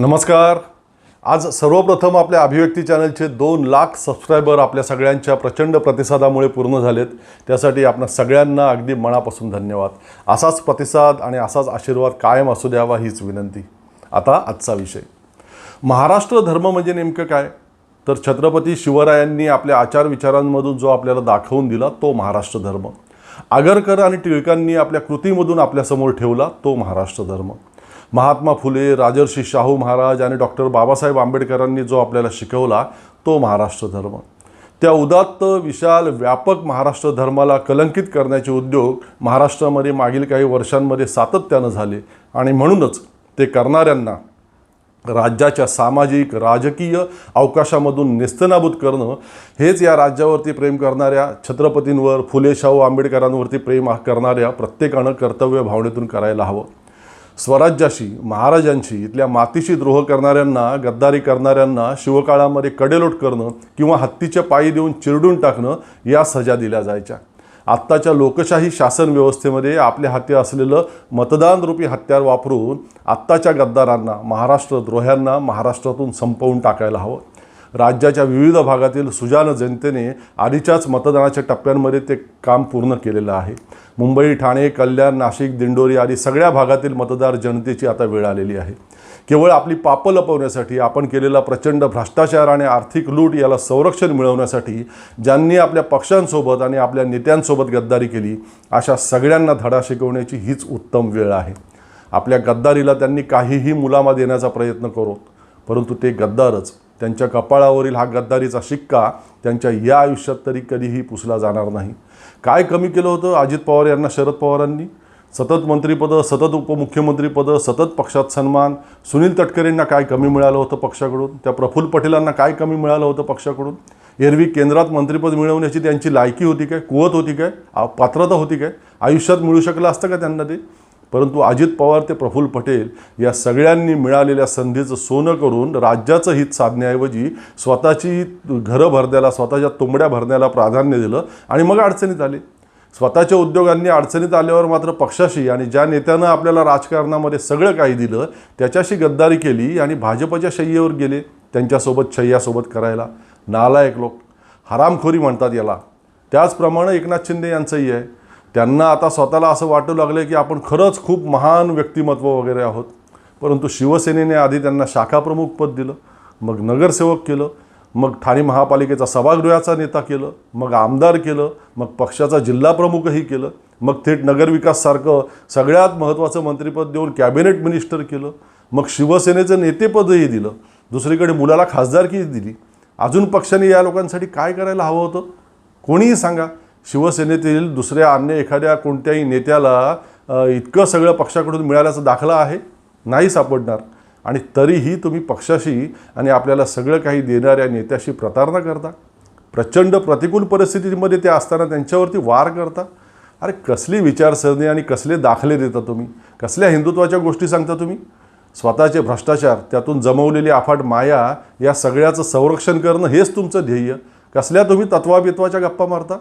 नमस्कार. आज सर्वप्रथम आपल्या अभिव्यक्ती चॅनलचे दोन लाख सबस्क्रायबर आपल्या सगळ्यांच्या प्रचंड प्रतिसादामुळे पूर्ण झालेत. त्यासाठी आपणा सगळ्यांना अगदी मनापासून धन्यवाद. असाच प्रतिसाद आणि असाच आशीर्वाद कायम असू द्यावा हीच विनंती. आता आजचा विषय. महाराष्ट्र धर्म म्हणजे नेमकं काय? तर छत्रपती शिवरायांनी आपल्या आचार विचारांमधून जो आपल्याला दाखवून दिला तो महाराष्ट्र धर्म. आगरकर आणि टिळकांनी आपल्या कृतीमधून आपल्यासमोर ठेवला तो महाराष्ट्र धर्म. महात्मा फुले राजर्षी शाहू महाराज आणि डॉक्टर बाबासाहेब आंबेडकरांनी जो आपल्याला शिकवला तो महाराष्ट्र धर्म. त्या उदात्त विशाल व्यापक महाराष्ट्र धर्माला कलंकित करण्याचे उद्योग महाराष्ट्रामध्ये मागील काही वर्षांमध्ये सातत्यानं झाले आणि म्हणूनच ते करणाऱ्यांना राज्याच्या सामाजिक राजकीय अवकाशामधून नेस्तनाबूत करणं हेच या राज्यावरती प्रेम करणाऱ्या छत्रपतींवर फुले शाहू आंबेडकरांवरती प्रेम करणाऱ्या प्रत्येकानं कर्तव्य भावनेतून करायला हवं. स्वराज्याशी महाराजांशी इथल्या मातीशी द्रोह करणाऱ्यांना गद्दारी करणाऱ्यांना शिवकाळामध्ये कडेलोट करणं किंवा हत्तीच्या पायी देऊन चिरडून टाकणं या सजा दिल्या जायच्या. आत्ताच्या लोकशाही शासन व्यवस्थेमध्ये आपल्या हाती असलेलं मतदानरूपी हत्यार वापरून आत्ताच्या गद्दारांना महाराष्ट्र द्रोह्यांना महाराष्ट्रातून संपवून टाकायला हवं. राज्याच्या विविध भागातील सुजान जनतेने आधीच्याच मतदानाच्या टप्प्यांमध्ये ते काम पूर्ण केलेलं आहे. मुंबई ठाणे कल्याण नाशिक दिंडोरी आदी सगळ्या भागातील मतदार जनतेची आता वेळ आलेली आहे. केवळ आपली पापं लपवण्यासाठी आपण केलेला प्रचंड भ्रष्टाचार आणि आर्थिक लूट याला संरक्षण मिळवण्यासाठी ज्यांनी आपल्या पक्षांसोबत आणि आपल्या नेत्यांसोबत गद्दारी केली अशा सगळ्यांना धडा शिकवण्याची हीच उत्तम वेळ आहे. आपल्या गद्दारीला त्यांनी काहीही मुलामा देण्याचा प्रयत्न करोत परंतु ते गद्दारच. त्यांच्या कपाळावरील हा गद्दारीचा शिक्का त्यांच्या या आयुष्यात तरी कधीही पुसला जाणार नाही. काय कमी केलं होतं? अजित पवार यांना शरद पवारांनी? सतत मंत्रिपदं सतत उपमुख्यमंत्रीपदं सतत पक्षात सन्मान. सुनील तटकरेंना काय कमी मिळालं होतं पक्षाकडून? त्या प्रफुल्ल पटेलांना काय कमी मिळालं होतं पक्षाकडून? एरवी केंद्रात मंत्रिपद मिळवण्याची त्यांची लायकी होती काय? कुवत होती काय? पात्रता होती काय? आयुष्यात मिळू शकलं असतं का त्यांना ते? परंतु अजित पवार ते प्रफुल्ल पटेल या सगळ्यांनी मिळालेल्या संधीचं सोनं करून राज्याचं हित साधण्याऐवजी स्वतःची घरं भरण्याला स्वतःच्या तुंबड्या भरण्याला प्राधान्य दिलं आणि मग अडचणीत आले. स्वतःच्या उद्योगांनी अडचणीत आल्यावर मात्र पक्षाशी आणि ज्या नेत्यानं आपल्याला राजकारणामध्ये सगळं काही दिलं त्याच्याशी गद्दारी केली आणि भाजपच्या शय्येवर गेले त्यांच्यासोबत शय्यासोबत करायला. नालायक लोक हरामखोरी म्हणतात याला. त्याचप्रमाणे एकनाथ शिंदे यांचंही आहे. त्यांना आता स्वतःला असं वाटू लागलं की आपण खरंच खूप महान व्यक्तिमत्व वगैरे आहोत. परंतु शिवसेनेने आधी त्यांना शाखाप्रमुख पद दिलं मग नगरसेवक केलं मग ठाणे महापालिकेचा सभागृहाचा नेता केलं मग आमदार केलं मग पक्षाचा जिल्हाप्रमुखही केलं मग थेट नगरविकाससारखं सगळ्यात महत्त्वाचं मंत्रिपद देऊन कॅबिनेट मिनिस्टर केलं मग शिवसेनेचं नेतेपदही दिलं दुसरीकडे मुलाला खासदारकी दिली. अजून पक्षाने या लोकांसाठी काय करायला हवं होतं? कोणीही सांगा. शिवसेनेतील दुसऱ्या अन्य एखाद्या कोणत्याही नेत्याला इतकं सगळं पक्षाकडून मिळाल्याचा दाखला आहे नाही सापडणार. आणि तरीही तुम्ही पक्षाशी आणि आपल्याला सगळं काही देणाऱ्या नेत्याशी प्रतारणा करता. प्रचंड प्रतिकूल परिस्थितीमध्ये ते असताना त्यांच्यावरती वार करता. अरे कसली विचारसरणी आणि कसले दाखले देता तुम्ही? कसल्या हिंदुत्वाच्या गोष्टी सांगता तुम्ही? स्वतःचे भ्रष्टाचार त्यातून जमवलेली अफाट माया या सगळ्याचं संरक्षण करणं हेच तुमचं ध्येय. कसल्या तुम्ही तत्वाबित्वाच्या गप्पा मारता?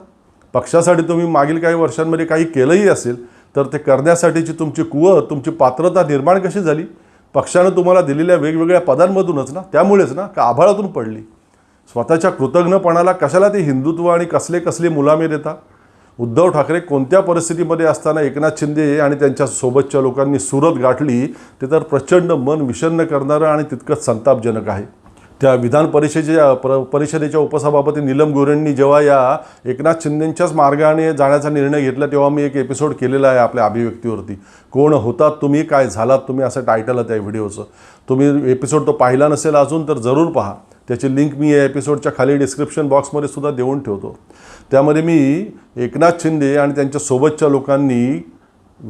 पक्षासाठी तुम्ही मागील काही वर्षांमध्ये काही केलंही असेल तर ते करण्यासाठीची तुमची कुवत तुमची पात्रता निर्माण कशी झाली? पक्षानं तुम्हाला दिलेल्या वेगवेगळ्या पदांमधूनच ना त्यामुळेच ना का आभाळातून पडली? स्वतःच्या कृतज्ञपणाला कशाला ते हिंदुत्व आणि कसले कसले मुलामे देता? उद्धव ठाकरे कोणत्या परिस्थितीमध्ये असताना एकनाथ शिंदे आणि त्यांच्या सोबतच्या लोकांनी सुरत गाठली ते तर प्रचंड मन विषन्न करणारं आणि तितकंच संतापजनक आहे. त्या विधान परिषदेच्या प्र परिषदेच्या उपसभापती नीलम गोरेंनी जेव्हा या एकनाथ शिंदेंच्याच मार्गाने जाण्याचा निर्णय घेतला तेव्हा मी एक एपिसोड केलेला आहे आपल्या अभिव्यक्तीवरती. कोण होतात तुम्ही काय झालात तुम्ही असं टायटल आहे त्या व्हिडिओचं. तुम्ही एपिसोड तो पाहिला नसेल अजून तर जरूर पहा. त्याची लिंक मी या एपिसोडच्या खाली डिस्क्रिप्शन बॉक्समध्ये सुद्धा देऊन ठेवतो. त्यामध्ये मी एकनाथ शिंदे आणि त्यांच्या सोबतच्या लोकांनी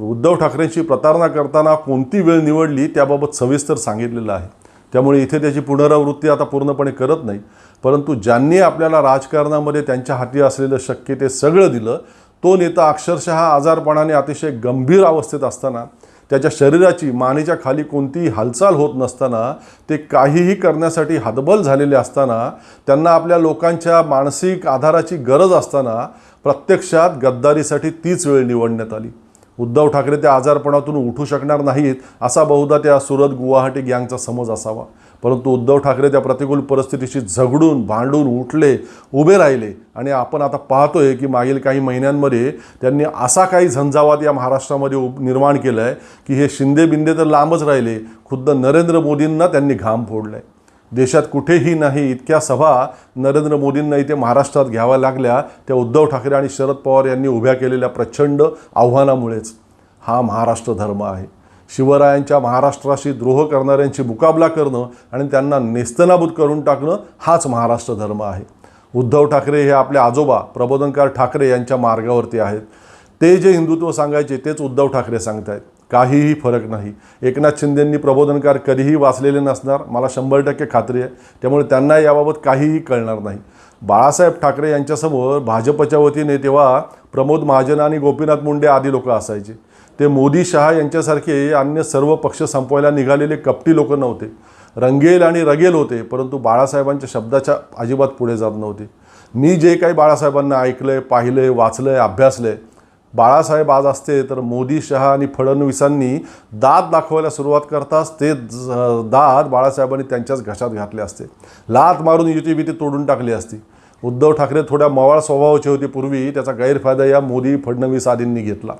उद्धव ठाकरेंची प्रतारणा करताना कोणती वेळ निवडली त्याबाबत सविस्तर सांगितलेलं आहे. त्यामुळे इथे त्याची पुनरावृत्ती आता पूर्णपणे करत नाही. परंतु ज्यांनी आपल्याला राजकारणामध्ये त्यांच्या हाती असलेलं शक्य ते सगळं दिलं तो नेता अक्षरशः आजारपणाने अतिशय गंभीर अवस्थेत असताना त्याच्या शरीराची मानेच्या खाली कोणतीही हालचाल होत नसताना ते काहीही करण्यासाठी हतबल झालेले असताना त्यांना आपल्या लोकांच्या मानसिक आधाराची गरज असताना प्रत्यक्षात गद्दारीसाठी तीच वेळ निवडण्यात आली. उद्धव ठाकरे त्या आजारपणातून उठू शकणार नाहीत असा बहुधा त्या सुरत गुवाहाटी गँगचा समज असावा. परंतु उद्धव ठाकरे त्या प्रतिकूल परिस्थितीशी झगडून भांडून उठले उभे राहिले आणि आपण आता पाहतोय की मागील काही महिन्यांमध्ये त्यांनी असा काही झंझावात या महाराष्ट्रामध्ये उप- निर्माण केलं आहे की हे शिंदे बिंदे तर लांबच राहिले खुद्द नरेंद्र मोदींना त्यांनी घाम फोडलाय. देशात कुठेही नाही इतक्या सभा नरेंद्र मोदींना इथे महाराष्ट्रात घ्याव्या लागल्या त्या उद्धव ठाकरे आणि शरद पवार यांनी उभ्या केलेल्या प्रचंड आव्हानामुळेच हा महाराष्ट्र धर्म आहे. शिवरायांच्या महाराष्ट्राशी द्रोह करणाऱ्यांची मुकाबला करणं आणि त्यांना नेस्तनाबूत करून टाकणं हाच महाराष्ट्र धर्म आहे. उद्धव ठाकरे हे आपले आजोबा प्रबोधनकार ठाकरे यांच्या मार्गावरती आहेत. ते जे हिंदुत्व सांगायचे तेच उद्धव ठाकरे सांगत आहेत काहीही फरक नाही. एकनाथ शिंदेंनी प्रबोधनकार कधीही वाचलेले नसणार मला शंभर टक्के खात्री आहे. त्यामुळे त्यांना याबाबत काहीही कळणार नाही. बाळासाहेब ठाकरे यांच्यासमोर भाजपच्या वतीने तेव्हा प्रमोद महाजन आणि गोपीनाथ मुंडे आदी लोक असायचे. ते मोदी शहा यांच्यासारखे अन्य सर्व पक्ष संपवायला निघालेले कपटी लोक नव्हते. रंगेल आणि रगेल होते परंतु बाळासाहेबांच्या शब्दाच्या अजिबात पुढे जात नव्हते. मी जे काही बाळासाहेबांना ऐकलं आहे पाहिलं आहे वाचलं आहे अभ्यासलं आहे बाळासाहेब आज असते तर मोदी शहा आणि फडणवीसांनी दाद दाखवायला सुरुवात करताच ते दाद बाळासाहेबांनी त्यांच्याच घशात घातले असते. लात मारून युती बिती तोडून टाकली असती. उद्धव ठाकरे थोड्या मवाळ स्वभावाचे होते पूर्वी त्याचा गैरफायदा या मोदी फडणवीस आदींनी घेतला.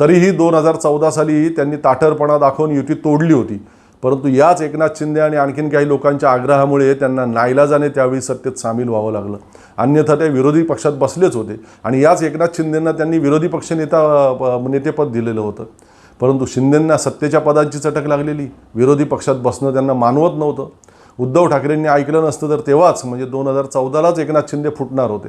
तरीही दोन हजार चौदा साली त्यांनी ताठरपणा दाखवून युती तोडली होती. परंतु याच एकनाथ शिंदे आणि आणखीन काही लोकांच्या आग्रहामुळे त्यांना नाईलाजाने त्यावेळी सत्तेत सामील व्हावं लागलं. अन्यथा ते विरोधी पक्षात बसलेच होते आणि याच एकनाथ शिंदेंना त्यांनी विरोधी पक्ष नेता नेतेपद दिलेलं होतं. परंतु शिंदेंना सत्तेच्या पदांची चटक लागलेली. विरोधी पक्षात बसणं त्यांना मानवत नव्हतं. उद्धव ठाकरेंनी ऐकलं नसतं तर तेव्हाच म्हणजे दोन हजार चौदालाच एकनाथ शिंदे फुटणार होते.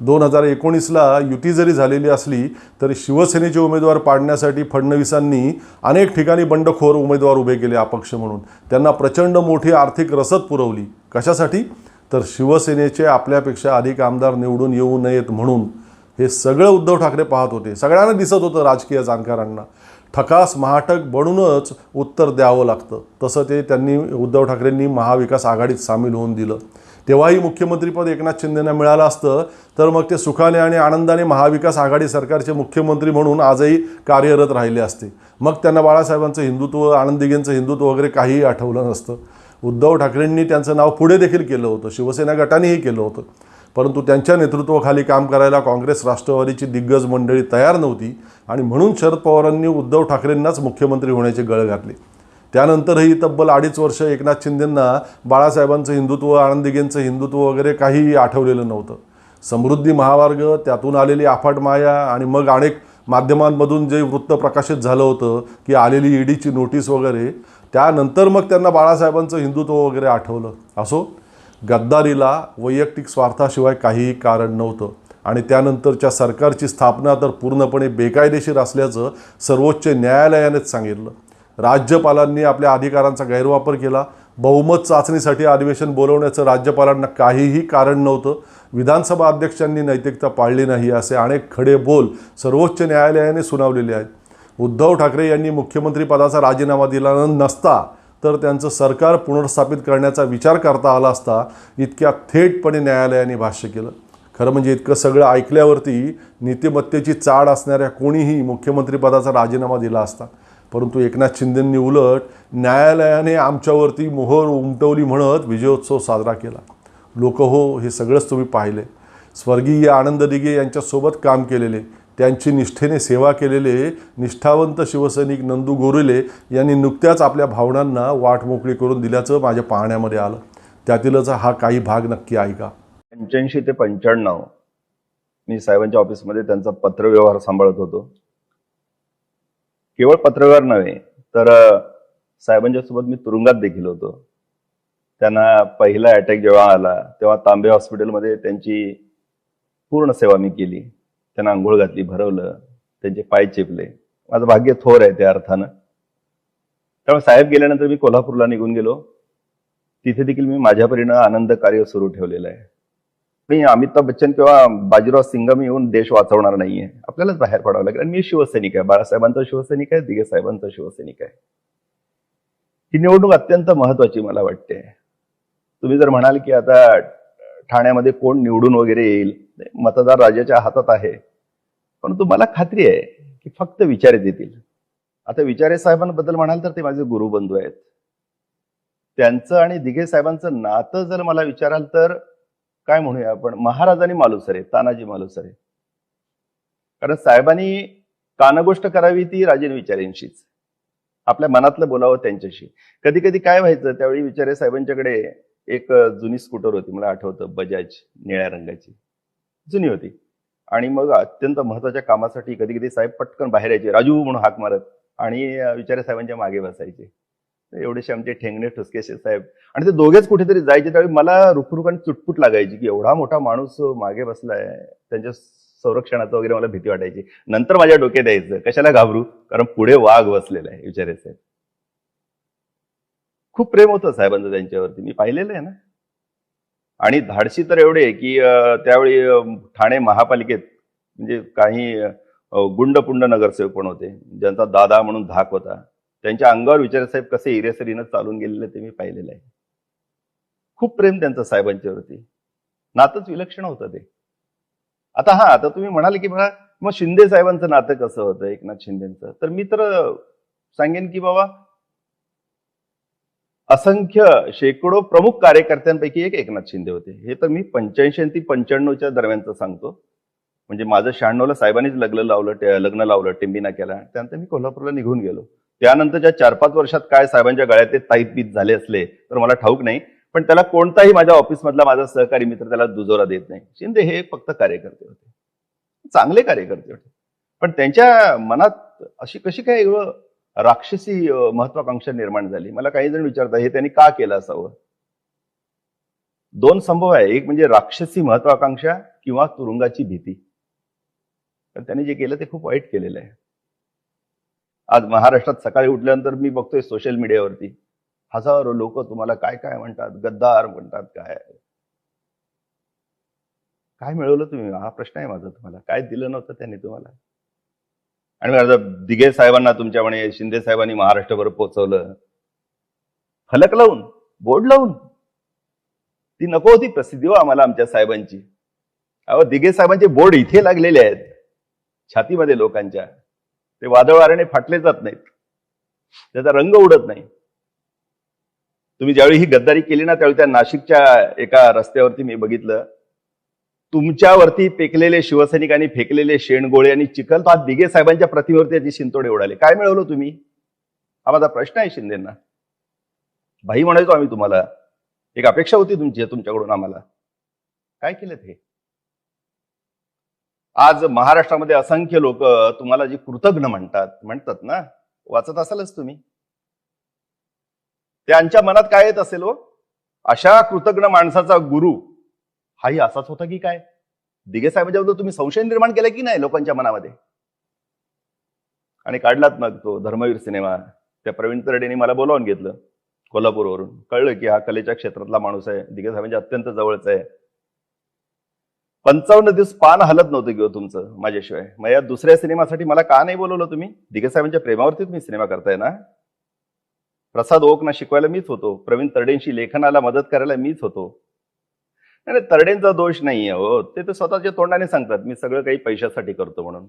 दोन हजार एकोणीसला युती जरी झालेली असली तरी शिवसेनेचे उमेदवार पाडण्यासाठी फडणवीसांनी अनेक ठिकाणी बंडखोर उमेदवार उभे केले अपक्ष म्हणून. त्यांना प्रचंड मोठी आर्थिक रसद पुरवली. कशासाठी? तर शिवसेनेचे आपल्यापेक्षा अधिक आमदार निवडून येऊ नयेत म्हणून. हे सगळं उद्धव ठाकरे पाहत होते. सगळ्यांना दिसत होतं राजकीय जाणकारांना. ठकास महाटक बनूनच उत्तर द्यावं लागतं. तसं ते त्यांनी उद्धव ठाकरेंनी महाविकास आघाडीत सामील होऊन दिलं. तेव्हाही मुख्यमंत्रीपद एकनाथ शिंदेना मिळालं असतं. तर मग ते सुखाने आणि आनंदाने महाविकास आघाडी सरकारचे मुख्यमंत्री म्हणून आजही कार्यरत राहिले असते. मग त्यांना बाळासाहेबांचं हिंदुत्व आनंद हिंदुत्व वगैरे काहीही आठवलं नसतं. उद्धव ठाकरेंनी त्यांचं नाव पुढे देखील केलं होतं. शिवसेना गटानेही केलं होतं. परंतु त्यांच्या नेतृत्वाखाली काम करायला काँग्रेस राष्ट्रवादीची दिग्गज मंडळी तयार नव्हती आणि म्हणून शरद पवारांनी उद्धव ठाकरेंनाच मुख्यमंत्री होण्याचे गळ घातले. त्यानंतरही तब्बल अडीच वर्ष एकनाथ शिंदेंना बाळासाहेबांचं हिंदुत्व आनंदिगेंचं हिंदुत्व वगैरे काहीही आठवलेलं नव्हतं. समृद्धी महामार्ग त्यातून आलेली आफाट माया आणि मग अनेक माध्यमांमधून जे वृत्त प्रकाशित झालं होतं की आलेली ईडीची नोटीस वगैरे त्यानंतर मग त्यांना बाळासाहेबांचं हिंदुत्व वगैरे आठवलं. असो गद्दारीला वैयक्तिक स्वार्थाशिवाय काहीही कारण नव्हतं. आणि त्यानंतरच्या सरकारची स्थापना तर पूर्णपणे बेकायदेशीर असल्याचं सर्वोच्च न्यायालयानेच सांगितलं. राज्यपालांनी आपल्या अधिकारांचा गैरवापर केला. बहुमत चाचणीसाठी अधिवेशन बोलवण्याचं राज्यपालांना काहीही कारण नव्हतं. विधानसभा अध्यक्षांनी नैतिकता पाळली नाही असे अनेक खडे बोल सर्वोच्च न्यायालयाने सुनावलेले आहेत. उद्धव ठाकरे यांनी मुख्यमंत्रीपदाचा राजीनामा दिला नसता तर त्यांचं सरकार पुनर्स्थापित करण्याचा विचार करता आला असता इतक्या थेटपणे न्यायालयाने भाष्य केलं. खरं म्हणजे इतकं सगळं ऐकल्यावरती नीतिमत्तेची चाड असणाऱ्या कोणीही मुख्यमंत्रीपदाचा राजीनामा दिला असता. परंतु एकनाथ शिंदेंनी उलट न्यायालयाने आमच्यावरती मोहर उमटवली म्हणत विजयोत्सव साजरा केला. लोक हो हे सगळंच तुम्ही पाहिले. स्वर्गीय आनंद दिघे यांच्यासोबत काम केलेले त्यांची निष्ठेने सेवा केलेले निष्ठावंत शिवसैनिक नंदू गोरेले यांनी नुकत्याच आपल्या भावनांना वाट मोकळी करून दिल्याचं माझ्या पाहण्यामध्ये आलं. त्यातीलच हा काही भाग नक्की ऐका. पंच्याऐंशी ते पंच्याण्णव मी साहेबांच्या ऑफिसमध्ये त्यांचा पत्रव्यवहार सांभाळत होतो. केवळ पत्रकार नव्हे तर साहेबांच्या सोबत मी तुरुंगात देखील होतो. त्यांना पहिला अटॅक जेव्हा आला तेव्हा तांबे हॉस्पिटलमध्ये त्यांची पूर्ण सेवा मी केली. त्यांना आंघोळ घातली भरवलं त्यांचे पाय चेपले. माझं भाग्य थोर आहे त्या अर्थानं. त्यामुळे साहेब गेल्यानंतर मी कोल्हापूरला निघून गेलो. तिथे देखील मी माझ्या परीनं आनंद कार्य सुरू ठेवलेलं आहे. मी अमिताभ बच्चन किंवा बाजीराव सिंगम येऊन देश वाचवणार नाहीये. आपल्यालाच बाहेर पडावं लागेल. आणि मी शिवसैनिक आहे. बाळासाहेबांचा शिवसैनिक आहे दिगे साहेबांचा शिवसैनिक आहे. ही निवडणूक अत्यंत महत्वाची मला वाटते. तुम्ही जर म्हणाल की आता ठाण्यामध्ये कोण निवडून वगैरे येईल मतदार राजाच्या हातात आहे. परंतु मला खात्री आहे की फक्त विचारे देतील. आता विचारे साहेबांबद्दल म्हणाल तर ते माझे गुरुबंधू आहेत. त्यांचं आणि दिघे साहेबांचं नातं जर मला विचाराल तर काय म्हणूया आपण? महाराज आणि मालुसरे तानाजी मालुसरे कारण साहेबांनी कानगोष्ट करावी ती राजन विचारेंशीच. आपल्या मनातलं बोलावं त्यांच्याशी. कधी कधी काय व्हायचं त्यावेळी विचारे साहेबांच्याकडे एक जुनी स्कूटर होती मला आठवतं बजाज निळ्या रंगाची. जुनी होती. आणि मग अत्यंत महत्त्वाच्या कामासाठी कधी कधी साहेब पटकन बाहेर यायचे राजू म्हणून हाक मारत आणि विचारे साहेबांच्या मागे बसायचे. एवढेसे आमचे ठेंगणे ठुसकेसे साहेब. आणि ते दोघेच कुठेतरी जायचे त्यावेळी मला रुखरुख आणि चुटपुट लागायची की एवढा मोठा माणूस मागे बसलाय त्यांच्या संरक्षणाचं वगैरे मला भीती वाटायची. नंतर माझ्या डोक्यात यायचं कशाला घाबरू? कारण पुढे वाघ बसलेला आहे विचारे साहेब. खूप प्रेम होतं साहेबांचं त्यांच्यावरती मी पाहिलेलं आहे ना. आणि धाडशी तर एवढे की त्यावेळी ठाणे महापालिकेत म्हणजे काही गुंडपुंड नगरसेवक पण होते ज्यांचा दादा म्हणून धाक होता. त्यांच्या अंगावर विचारसाहेब कसे इरेसरीनं चालून गेलेलं ते मी पाहिलेलं आहे. खूप प्रेम त्यांचं साहेबांच्यावरती नातंच विलक्षण होतं ते. आता हा आता तुम्ही म्हणाल की बघा मग शिंदे साहेबांचं नातं कसं होतं एकनाथ शिंदेचं? तर मी तर सांगेन की बाबा असंख्य शेकडो प्रमुख कार्यकर्त्यांपैकी एक एकनाथ शिंदे होते. हे तर मी पंच्याऐंशी ते पंच्याण्णवच्या दरम्यानचं सांगतो. म्हणजे माझं शहाण्णवला साहेबांनीच लग्न लावलं लग्न लावलं टिंबिना केला. त्यानंतर मी कोल्हापूरला निघून गेलो. त्यानंतरच्या चार पाच वर्षात काय साहेबांच्या गळ्यात ते बीत झाले असले तर मला ठाऊक नाही. पण त्याला कोणताही माझ्या ऑफिसमधला माझा सहकारी मित्र त्याला दुजोरा देत नाही. शिंदे हे फक्त कार्यकर्ते होते. चांगले कार्यकर्ते होते. पण त्यांच्या मनात अशी कशी काय राक्षसी महत्वाकांक्षा निर्माण झाली? मला काही जण विचारतात हे त्यांनी का केलं असावं? दोन संभव आहे. एक म्हणजे राक्षसी महत्वाकांक्षा किंवा तुरुंगाची भीती. पण त्यांनी जे केलं ते खूप वाईट केलेलं आहे. आज महाराष्ट्रात सकाळी उठल्यानंतर मी बघतोय सोशल मीडियावरती हजारो लोक तुम्हाला काय काय म्हणतात? गद्दार म्हणतात काय? काय मिळवलं तुम्ही? हा प्रश्न आहे माझा तुम्हाला. काय दिलं नव्हतं त्यांनी तुम्हाला? आणि मग दिघे साहेबांना तुमच्या म्हणे शिंदे साहेबांनी महाराष्ट्रभर पोहोचवलं फलक लावून बोर्ड लावून. ती नको होती प्रसिद्धी हो आम्हाला आमच्या साहेबांची. अहो दिघे साहेबांचे बोर्ड इथे लागलेले आहेत. छातीमध्ये लोकांच्या. ते वादळ वाऱ्याने फाटले जात नाहीत. त्याचा रंग उडत नाही. तुम्ही ज्यावेळी ही गद्दारी केली ना त्यावेळी त्या नाशिकच्या एका रस्त्यावरती मी बघितलं. तुमच्यावरती पेकलेले शिवसैनिकांनी फेकलेले शेणगोळे आणि चिखल तो आज दिघे साहेबांच्या प्रतिमेवरती याची शिंतोडे उडाले. काय मिळवलं तुम्ही? हा माझा प्रश्न आहे शिंदेना. भाई म्हणायचो आम्ही तुम्हाला. एक अपेक्षा होती तुमची तुमच्याकडून आम्हाला. काय केलं ते? आज महाराष्ट्रामध्ये असंख्य लोक तुम्हाला जी कृतज्ञ म्हणतात म्हणतात ना वाचत असालच तुम्ही. त्यांच्या मनात काय येत असेल हो? अशा कृतज्ञ माणसाचा गुरु हाही असाच होता की काय? दिगे साहेबांच्याबद्दल तुम्ही संशय निर्माण केला की नाही लोकांच्या मनामध्ये? आणि काढलात मग तो धर्मवीर सिनेमा. त्या प्रवीण तरडेने मला बोलावून घेतलं कोल्हापूरवरून. कळलं की हा कलेच्या क्षेत्रातला माणूस आहे. दिगे साहेबांच्या अत्यंत जवळचा आहे. पंचावन्न दिवस पान हलत नव्हतं किंवा तुमचं माझ्याशिवाय. मग या दुसऱ्या सिनेमासाठी मला का नाही बोलवलं तुम्ही? दिगेसाहेबांच्या प्रेमावरती तुम्ही सिनेमा करताय ना? प्रसाद ओकना शिकवायला मीच होतो. प्रवीण तरडेंशी लेखनाला मदत करायला मीच होतो. नाही तरडेंचा दोष नाहीये हो. ते तर स्वतःच्या तोंडाने सांगतात मी सगळं काही पैशासाठी करतो म्हणून.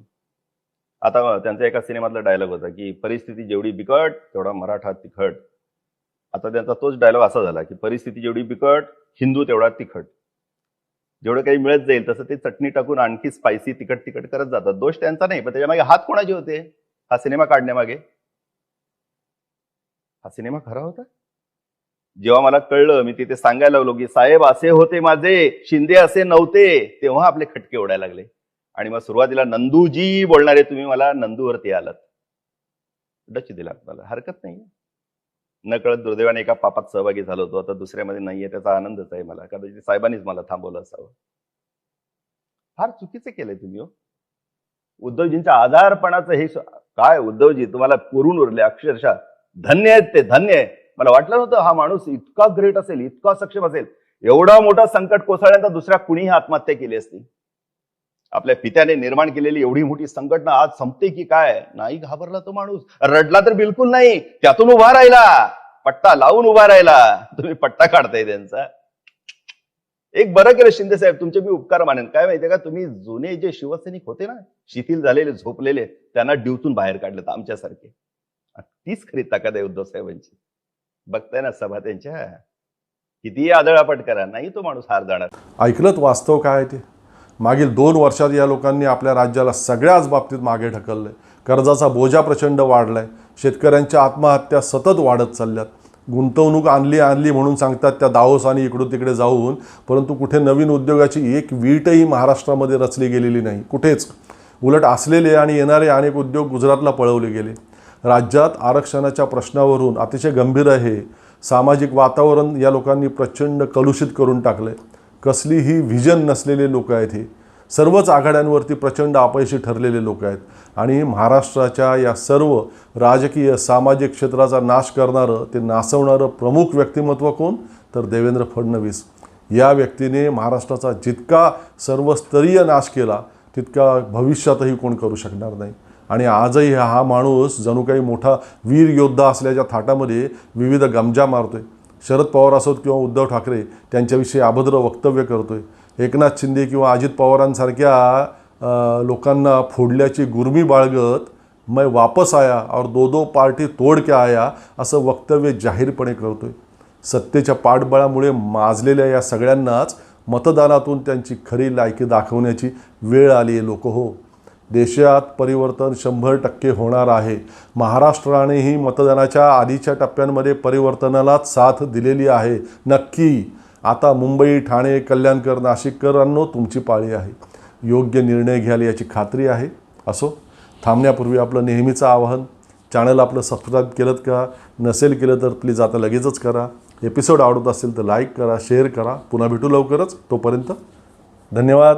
आता त्यांचा एका सिनेमातला डायलॉग होता की परिस्थिती जेवढी बिकट तेवढा मराठा तिखट. आता त्यांचा तोच डायलॉग असा झाला की परिस्थिती जेवढी बिकट हिंदू तेवढा तिखट. जेवढं काही मिळत जाईल तसं ते चटणी टाकून आणखी स्पायसी तिखट तिखट करत जातात. दोष त्यांचा नाही पण त्याच्यामागे हात कोणाचे होते? हा सिनेमा काढण्यामागे. हा सिनेमा खरा होता? जेव्हा मला कळलं मी तिथे सांगायला लागलो की साहेब असे होते माझे शिंदे असे नव्हते. तेव्हा आपले खटके ओढायला लागले. आणि मग सुरुवातीला नंदूजी बोलणारे तुम्ही मला नंदूवरती आलात. डच दिला मला हरकत नाही नकळत दुर्दैवाने एका पापात सहभागी झालो होतो. आता दुसऱ्यामध्ये नाहीये त्याचा आनंदच आहे मला. कदाचित साहेबांनीच मला थांबवलं असावं. फार चुकीचे केलंय तुम्ही हो. उद्धवजींच्या आधारपणाचं हे काय उद्धवजी तुम्हाला पुरून उरले. अक्षरशः धन्य आहेत ते धन्य आहे. मला वाटलं नव्हतं हा माणूस इतका ग्रेट असेल इतका सक्षम असेल. एवढा मोठा संकट कोसळल्यानंतर दुसऱ्या कुणीही आत्महत्या केली असती. आपल्या पित्याने निर्माण केलेली एवढी मोठी संघटना आज संपते की काय? नाही घाबरला तो माणूस. रडला तर बिलकुल नाही. त्यातून उभा राहिला. पट्टा लावून उभा राहिला. तुम्ही पट्टा काढताय त्यांचा. एक बरं केलं शिंदे साहेब तुमचे मी उपकार मानेन. काय माहितीये का? तुम्ही जुने जे शिवसैनिक होते ना शिथिल झालेले झोपलेले त्यांना ड्यूतून बाहेर काढलेत आमच्यासारखे. तीच खरी ताकद आहे उद्धव साहेबांची. बघताय ना सभा त्यांच्या. कितीही आदळापट करा नाही तो माणूस हार जाणार. ऐकलंत वास्तव काय ते? मागील दोन वर्षात या लोकांनी आपल्या राज्याला सगळ्याच बाबतीत मागे ढकललंय कर्जाचा बोजा प्रचंड वाढलाय. शेतकऱ्यांच्या आत्महत्या सतत वाढत चालल्यात. गुंतवणूक आणली आणली म्हणून सांगतात त्या दावोस आणि इकडून तिकडे जाऊन परंतु कुठे नवीन उद्योगाची एक वीटही महाराष्ट्रामध्ये रचली गेलेली नाही. कुठेच. उलट असलेले आणि येणारे अनेक उद्योग गुजरातला पळवले गेले. राज्यात आरक्षणाच्या प्रश्नावरून अतिशय गंभीर आहे. सामाजिक वातावरण या लोकांनी प्रचंड कलुषित करून टाकलं आहे कसलीही व्हिजन नसलेले लोक आहेत हे. सर्वच आघाड्यांवरती प्रचंड अपयशी ठरलेले लोक आहेत. आणि महाराष्ट्राच्या या सर्व राजकीय सामाजिक क्षेत्राचा नाश करणारं ते नासवणारं प्रमुख व्यक्तिमत्व कोण? तर देवेंद्र फडणवीस. या व्यक्तीने महाराष्ट्राचा जितका सर्वस्तरीय नाश केला तितका भविष्यातही कोण करू शकणार नाही. आणि आजही हा माणूस जणू काही मोठा वीर योद्धा असल्याच्या थाटामध्ये विविध गमजा मारतोय. शरद पवार असोत किंवा उद्धव ठाकरे त्यांच्याविषयी अभद्र वक्तव्य करतो आहे एकनाथ शिंदे किंवा अजित पवारांसारख्या लोकांना फोडल्याची गुरमी बाळगत मैं वापस आया और दो दो पार्टी तोड के आया असं वक्तव्य जाहीरपणे करतोय. सत्तेच्या पाठबळामुळे माजलेल्या या सगळ्यांनाच मतदानातून त्यांची खरी लायकी दाखवण्याची वेळ आली आहे लोक हो. देशात परिवर्तन शंभर टक्के होणार आहे. महाराष्ट्रानेही मतदानाच्या आधीच्या टप्प्यांमध्ये परिवर्तनालाच साथ दिलेली आहे. नक्की. आता मुंबई ठाणे कल्याणकर नाशिककरांनो तुमची पाळी आहे. योग्य निर्णय घ्याल याची खात्री आहे. असो. थांबण्यापूर्वी आपलं नेहमीचं आवाहन. चॅनल आपलं सबस्क्राईब केलं का? नसेल केलं तर प्लीज आता लगेचच करा. एपिसोड आवडत असेल तर लाईक करा शेअर करा. पुन्हा भेटू लवकरच. तोपर्यंत धन्यवाद.